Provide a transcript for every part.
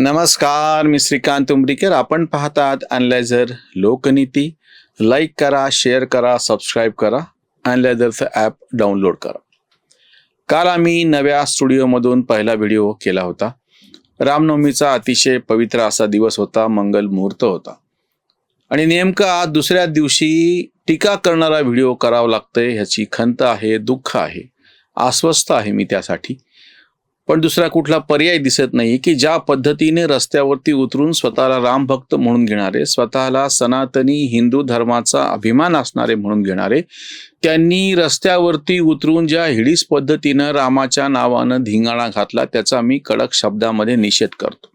नमस्कार मी श्रीकांत उमरीकर. आपण पाहतात अनलायझर लोकनीती. लाईक करा शेअर करा सबस्क्राईब करा. अनलायझरचं ॲप डाउनलोड करा. काल आम्ही नव्या स्टुडिओमधून पहिला व्हिडिओ केला होता. रामनवमीचा अतिशय पवित्र असा दिवस होता मंगल मुहूर्त होता. आणि नेमका दुसऱ्या दिवशी टीका करणारा व्हिडिओ करावा लागतोय ह्याची खंत आहे दुःख आहे अस्वस्थ आहे मी त्यासाठी. पण दुसरा कुठला पर्याय दिसत नाही की ज्या पद्धतीने रस्त्यावरती उतरून स्वतःला रामभक्त म्हणून घेणारे स्वतःला सनातनी हिंदू धर्माचा अभिमान असणारे म्हणून घेणारे त्यांनी रस्त्यावरती उतरून ज्या हिडीस पद्धतीनं रामाच्या नावानं धिंगाणा घातला त्याचा मी कडक शब्दामध्ये निषेध करतो.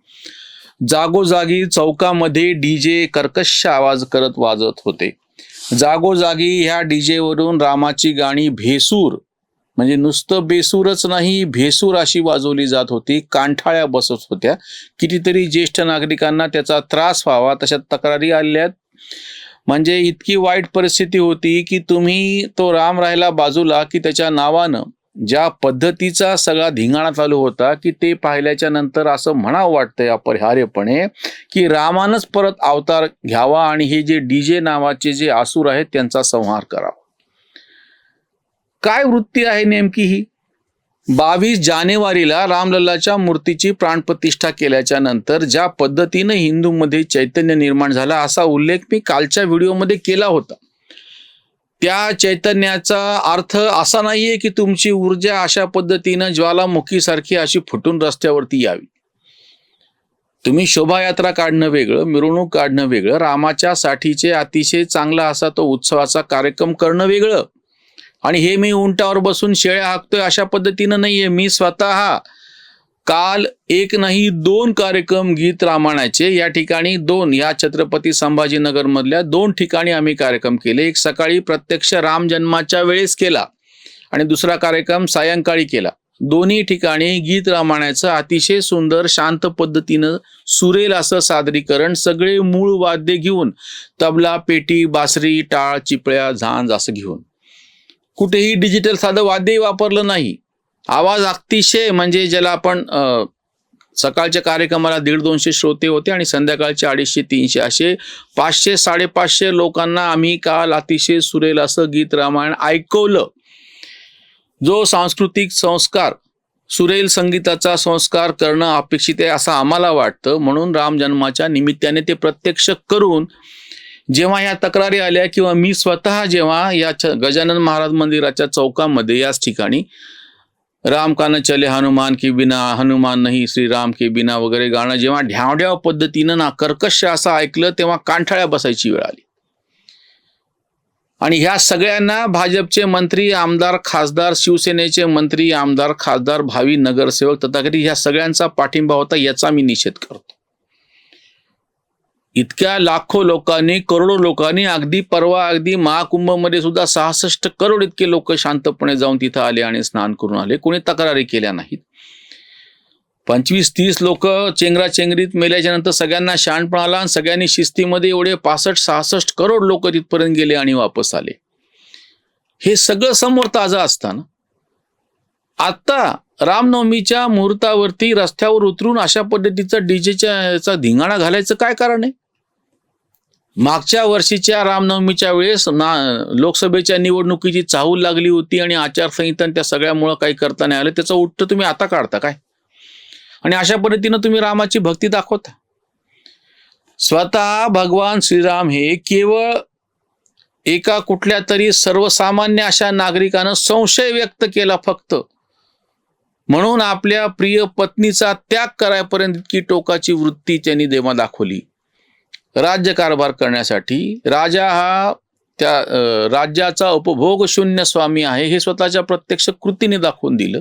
जागोजागी चौकामध्ये डीजे कर्कश आवाज करत वाजत होते. जागोजागी ह्या डीजेवरून रामाची गाणी भेसूर म्हणजे नुसतं बेसूरच नाही भेसूर अशी वाजवली जात होती कांठाळ्या बसत होत्या. कितीतरी ज्येष्ठ नागरिकांना त्याचा त्रास व्हावा तशा तक्रारी आल्यात म्हणजे इतकी वाईट परिस्थिती होती की तुम्ही तो राम राहिला बाजूला की त्याच्या नावानं ज्या पद्धतीचा सगळा धिंगाणा चालू होता की ते पाहिल्याच्या नंतर असं म्हणावं वाटतंय अपरिहार्यपणे की रामानच परत अवतार घ्यावा आणि हे जे डीजे नावाचे जे आसूर आहेत त्यांचा संहार करावा. काय वृत्ती आहे नेमकी ही? बावीस जानेवारीला रामलल्लाच्या मूर्तीची प्राणप्रतिष्ठा केल्याच्यानंतर ज्या पद्धतीनं हिंदूमध्ये चैतन्य निर्माण झाला असा उल्लेख मी कालच्या व्हिडिओमध्ये केला होता. त्या चैतन्याचा अर्थ असा नाहीये की तुमची ऊर्जा अशा पद्धतीनं ज्वालामुखीसारखी अशी फुटून रस्त्यावरती यावी. तुम्ही शोभायात्रा काढणं वेगळं मिरवणूक काढणं वेगळं रामाच्या साठीचे अतिशय चांगला असा तो उत्सवाचा कार्यक्रम करणं वेगळं. आणि हे मी उंटावर बसून शेळ्या हाकतोय अशा पद्धतीनं नाहीये. मी स्वतः काल एक नाही दोन कार्यक्रम गीत रामायणाचे या ठिकाणी दोन या छत्रपती संभाजीनगर मधल्या दोन ठिकाणी आम्ही कार्यक्रम केले. एक सकाळी प्रत्यक्ष राम जन्माच्या वेळेस केला आणि दुसरा कार्यक्रम सायंकाळी केला. दोन्ही ठिकाणी गीत रामायणाचं अतिशय सुंदर शांत पद्धतीनं सुरेल असं सादरीकरण सगळे मूळ वाद्य घेऊन तबला पेटी बासरी टाळ चिपळ्या झांज असं घेऊन. कुठेही डिजिटल साधं वाद्यही वापरलं नाही. आवाज अतिशय म्हणजे ज्याला आपण सकाळच्या कार्यक्रमाला दीड दोनशे श्रोते होते आणि संध्याकाळचे अडीचशे तीनशे असे पाचशे साडेपाचशे लोकांना आम्ही काल अतिशय सुरेल असं गीत रामायण ऐकवलं. जो सांस्कृतिक संस्कार सुरेल संगीताचा संस्कार करणं अपेक्षित आहे असं आम्हाला वाटतं. म्हणून राम जन्माच्या निमित्ताने ते प्रत्यक्ष करून जेव्हा या तक्रारी आल्या किंवा मी स्वतः जेव्हा या गजानन महाराज मंदिराच्या चौकामध्ये याच ठिकाणी राम कान चले हनुमान की बिना हनुमान नाही श्रीराम की बिना वगैरे गाणं जेव्हा ढ्यावढ्याव पद्धतीनं ना कर्कश असं ऐकलं तेव्हा कांठाळ्या बसायची वेळ आली. आणि ह्या सगळ्यांना भाजपचे मंत्री आमदार खासदार शिवसेनेचे मंत्री आमदार खासदार भावी नगरसेवक तथाकथित ह्या सगळ्यांचा पाठिंबा होता याचा मी निषेध करतो. इतक्या लाखो लोकांनी करोडो लोकांनी अगदी परवा अगदी महाकुंभमध्ये सुद्धा सहासष्ट करोड इतके लोक शांतपणे जाऊन तिथं आले आणि स्नान करून आले. कोणी तक्रारी केल्या नाहीत. पंचवीस तीस लोक चेंगराचेंगरीत मेल्याच्या नंतर सगळ्यांना शहाणपण आला आणि सगळ्यांनी शिस्तीमध्ये एवढे पासष्ट सहासष्ट करोड लोक तिथपर्यंत गेले आणि वापस आले. हे सगळं समोर ताजं असताना आता रामनवमीच्या मुहूर्तावरती रस्त्यावर उतरून अशा पद्धतीचा डीजेच्या धिंगाणा घालायचं काय कारण आहे? मागच्या वर्षीच्या रामनवमीच्या वेळेस ना लोकसभेच्या निवडणुकीची चाहूल लागली होती आणि आचारसंहिता त्या सगळ्यामुळं काही करता नाही आलं. त्याचं उठतं तुम्ही आता काढता काय? आणि अशा पद्धतीनं तुम्ही रामाची भक्ती दाखवता. स्वतः भगवान श्रीराम हे केवळ एका कुठल्या तरी सर्वसामान्य अशा नागरिकानं संशय व्यक्त केला फक्त. म्हणून आपल्या प्रिय पत्नीचा त्याग करायपर्यंत इतकी टोकाची वृत्ती त्यांनी देवा दाखवली. राज्यकारभार करण्यासाठी. राजा हा त्या राज्याचा उपभोग शून्य स्वामी आहे हे स्वतःच्या प्रत्यक्ष कृतीने दाखवून दिलं.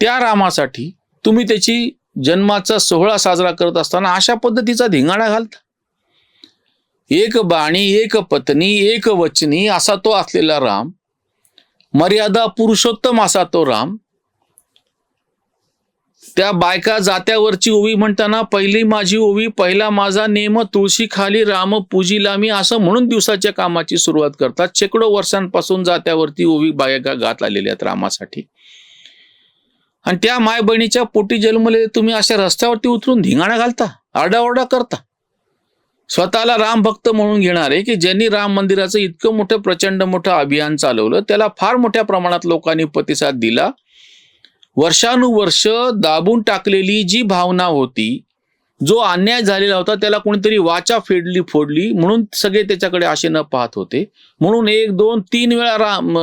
त्या रामासाठी तुम्ही त्याची जन्माचा सोहळा साजरा करत असताना अशा पद्धतीचा धिंगाणा घालता. एक बाणी एक पत्नी एक वचनी असा तो असलेला राम मर्यादा पुरुषोत्तम असा तो राम त्या बायका जात्यावरची ओवी म्हणताना पहिली माझी ओवी पहिला माझा नेम तुळशी खाली राम पूजीला मी असं म्हणून दिवसाच्या कामाची सुरुवात करतात. शेकडो वर्षांपासून जात्यावरती ओवी बायका गात आलेल्या आहेत रामासाठी. आणि त्या माय बहिणीच्या पोटी जन्मले तुम्ही अशा रस्त्यावरती उतरून धिंगाणा घालता आरडाओरडा करता. स्वतःला राम भक्त म्हणून घेणारे की ज्यांनी राम मंदिराचं इतकं मोठं प्रचंड मोठं अभियान चालवलं त्याला फार मोठ्या प्रमाणात लोकांनी प्रतिसाद दिला. वर्षानुवर्ष दाबून टाकलेली जी भावना होती जो अन्याय झालेला होता त्याला कोणीतरी वाचा फेडली फोडली म्हणून सगळे त्याच्याकडे आशेनं पाहत होते. म्हणून एक दोन तीन वेळा राम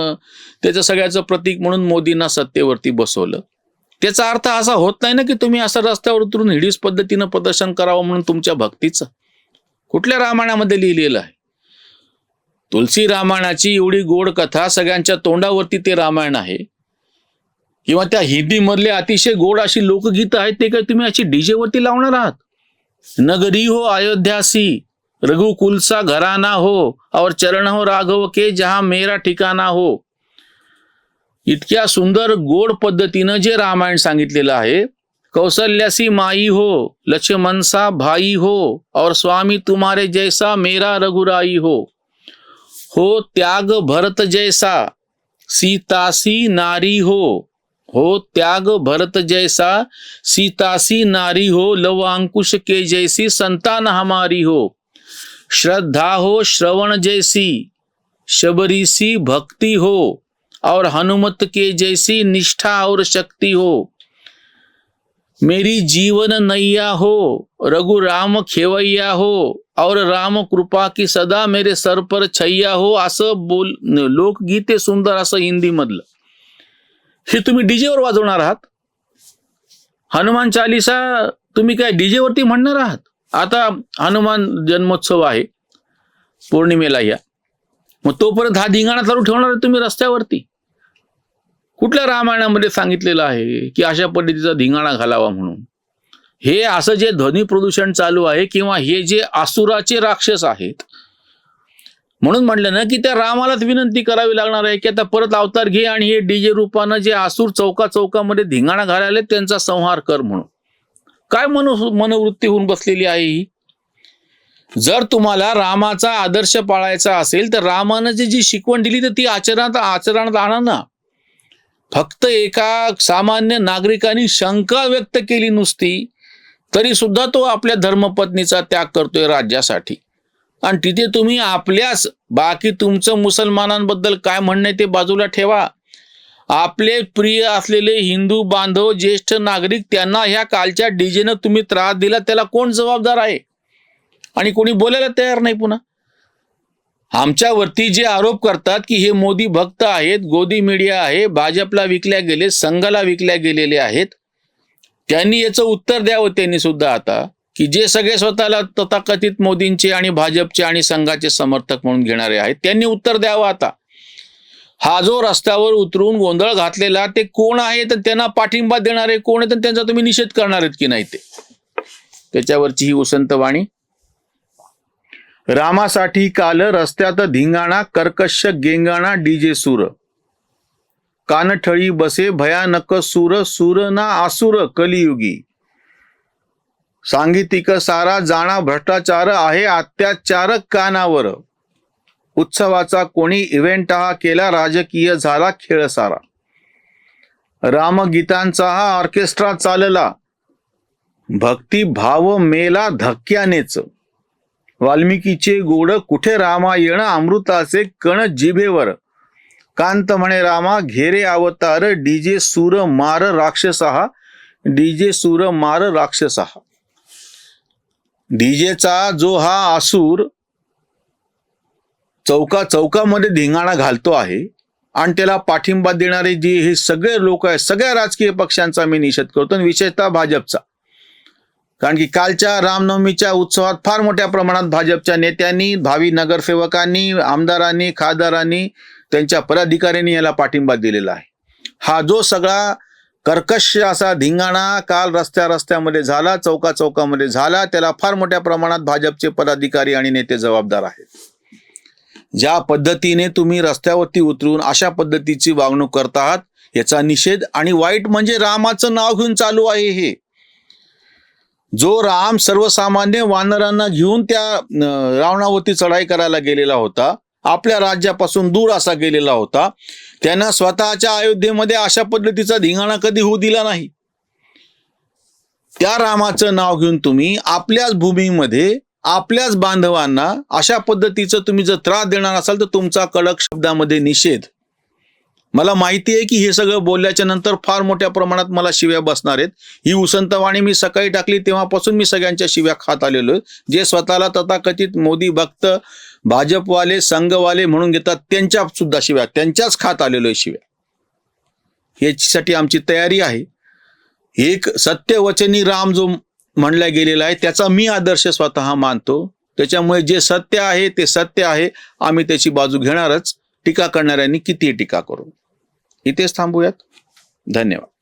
त्याचं सगळ्याचं प्रतीक म्हणून मोदींना सत्तेवरती बसवलं. त्याचा अर्थ असा होत नाही ना की तुम्ही असं रस्त्यावर उतरून हिडीस पद्धतीनं प्रदर्शन करावं म्हणून तुमच्या भक्तीचं. कुठल्या रामायणामध्ये लिहिलेलं आहे? तुलसी रामायणाची एवढी गोड कथा सगळ्यांच्या तोंडावरती ते रामायण आहे. किंवा त्या हिंदीमधले अतिशय गोड अशी लोकगीतं आहेत ते काय तुम्ही अशी डीजे वरती लावणार आहात? नगरी हो अयोध्यासी रघुकुल सा घराना हो और चरण हो राघव के जहा मेरा ठिकाणा हो. इतक्या सुंदर गोड पद्धतीनं जे रामायण सांगितलेलं आहे कौशल्यासी माई हो लक्ष्मणसा भाई हो और स्वामी तुम्हारे जैसा मेरा रघुराई हो. हो त्याग भरत जैसा सीतासी नारी हो हो त्याग भरत जैसा, सीतासी नारी हो, लव अंकुश के जैसी, संतान हमारी हो। श्रद्धा हो, श्रवण जैसी, शबरीसी भक्ति हो, और हनुमत के जैसी निष्ठा और शक्ति हो। मेरी जीवन नैया हो, रघु राम खेवैया हो, और राम कृपा की सदा मेरे सर पर छैया हो असं बोल, लोकगीत सुंदर असं हिंदी मधलं। हे तुम्ही डीजेवर वाजवणार आहात? हनुमान चालिसा तुम्ही काय डीजे वरती म्हणणार आहात? आता हनुमान जन्मोत्सव आहे. पौर्णिमेला या. मग तोपर्यंत हा धिंगाणा चालू ठेवणार आहे तुम्ही रस्त्यावरती. कुठल्या रामायणामध्ये सांगितलेलं आहे की अशा पद्धतीचा धिंगाणा घालावा म्हणून? हे असं जे ध्वनी प्रदूषण चालू आहे किंवा हे जे आसुराचे राक्षस आहेत म्हणून म्हटलं ना की त्या रामालाच विनंती करावी लागणार आहे की आता परत अवतार घे आणि हे डीजे रूपानं जे आसूर चौका चौकामध्ये धिंगाणा घालायला त्यांचा संहार कर म्हणून. काय मनो मनोवृत्ती होऊन बसलेली आहे ही? जर तुम्हाला रामाचा आदर्श पाळायचा असेल तर रामानं जी जी शिकवण दिली तर ती आचरणात आचरणात आणा ना. फक्त एका सामान्य नागरिकांनी शंका व्यक्त केली नुसती तरी सुद्धा तो आपल्या धर्मपत्नीचा त्याग करतोय राज्यासाठी. आणि तिथे तुम्ही आपल्याच बाकी तुमचं मुसलमानांबद्दल काय म्हणणं आहे ते बाजूला ठेवा. आपले प्रिय असलेले हिंदू बांधव ज्येष्ठ नागरिक त्यांना ह्या कालच्या डीजेनं तुम्ही त्रास दिला त्याला कोण जबाबदार आहे? आणि कोणी बोलायला तयार नाही पुन्हा? आमच्यावरती जे आरोप करतात की हे मोदी भक्त आहेत गोदी मीडिया आहे भाजपला विकल्या गेले संघाला विकल्या गेलेले आहेत त्यांनी याचं उत्तर द्यावं त्यांनी सुद्धा आता. की जे सगळे स्वतःला तथाकथित मोदींचे आणि भाजपचे आणि संघाचे समर्थक म्हणून घेणारे आहेत त्यांनी उत्तर द्यावं आता. हा जो रस्त्यावर उतरून गोंधळ घातलेला ते कोण आहे तर त्यांना पाठिंबा देणारे कोण आहे तर त्यांचा तुम्ही निषेध करणार आहेत की नाही ते? त्याच्यावरची ही उसंत वाणी. रामासाठी काल रस्त्यात धिंगाणा कर्कश गेंगाणा डीजे सूर. कानठळी बसे भयानक सूर सूर ना आसुर कलियुगी. सांगीतिक सारा जाणा भ्रष्टाचार आहे अत्याचार कानावर. उत्सवाचा कोणी इव्हेंट हा केला राजकीय झाला खेळ सारा. रामगीतांचा हा ऑर्केस्ट्रा चालला. भक्ती भाव मेला धक्क्यानेच. वाल्मिकीचे गोड कुठे रामायण अमृताचे कण जिभेवर. कांत म्हणे रामा घेरे अवतार डीजे सूर मार राक्षसहा डीजे सूर मार राक्षसहा. डीजेचा जो हा आसूर चौका चौकामध्ये धिंगाणा घालतो आहे आणि त्याला पाठिंबा देणारे जे हे सगळे लोक आहेत सगळ्या राजकीय पक्षांचा मी निषेध करतो आणि विशेषतः भाजपचा. कारण की कालच्या रामनवमीच्या उत्सवात फार मोठ्या प्रमाणात भाजपच्या नेत्यांनी भावी नगरसेवकांनी आमदारांनी खासदारांनी त्यांच्या पदाधिकाऱ्यांनी याला पाठिंबा दिलेला आहे. हा जो सगळा कर्कश असा धिंगाणा काल रस्त्या रस्त्यामध्ये झाला चौका चौकामध्ये झाला. त्याला फार मोठ्या प्रमाणात भाजपचे पदाधिकारी आणि नेते जबाबदार आहेत. ज्या पद्धतीने तुम्ही रस्त्यावरती उतरून अशा पद्धतीची वागणूक करत आहात याचा निषेध आणि वाईट म्हणजे रामाचं नाव घेऊन चालू आहे हे. जो राम सर्वसामान्य वानरांना घेऊन त्या रावणावरती चढाई करायला गेलेला होता आपल्या राज्यापासून दूर असा गेलेला होता. त्यांना स्वतःच्या अयोध्येमध्ये अशा पद्धतीचा धिंगाणा कधी होऊ दिला नाही. त्या रामाचं नाव घेऊन तुम्ही आपल्याच भूमीमध्ये आपल्याच बांधवांना अशा पद्धतीचं तुम्ही जर त्रास देणार असाल तर तुमचा कडक शब्दामध्ये निषेध. मला माहिती आहे की हे सगळं बोलल्याच्या नंतर फार मोठ्या प्रमाणात मला शिव्या बसणार आहेत. ही उसंतवाणी मी सकाळी टाकली तेव्हापासून मी सगळ्यांच्या शिव्या खात आलेलो जे स्वतःला तथाकथित मोदी भक्त भाजपवाले संघवाले म्हणून घेतात त्यांच्या सुद्धा शिव्या त्यांच्याच खात आलेलो आहे शिव्या. याच्यासाठी आमची तयारी आहे. एक सत्यवचनी राम जो म्हणला गेलेला आहे त्याचा मी आदर्श स्वतः मानतो. त्याच्यामुळे जे सत्य आहे ते सत्य आहे. आम्ही त्याची बाजू घेणारच. टीका करणाऱ्यांनी किती टीका करू. इथेच थांबूयात. धन्यवाद.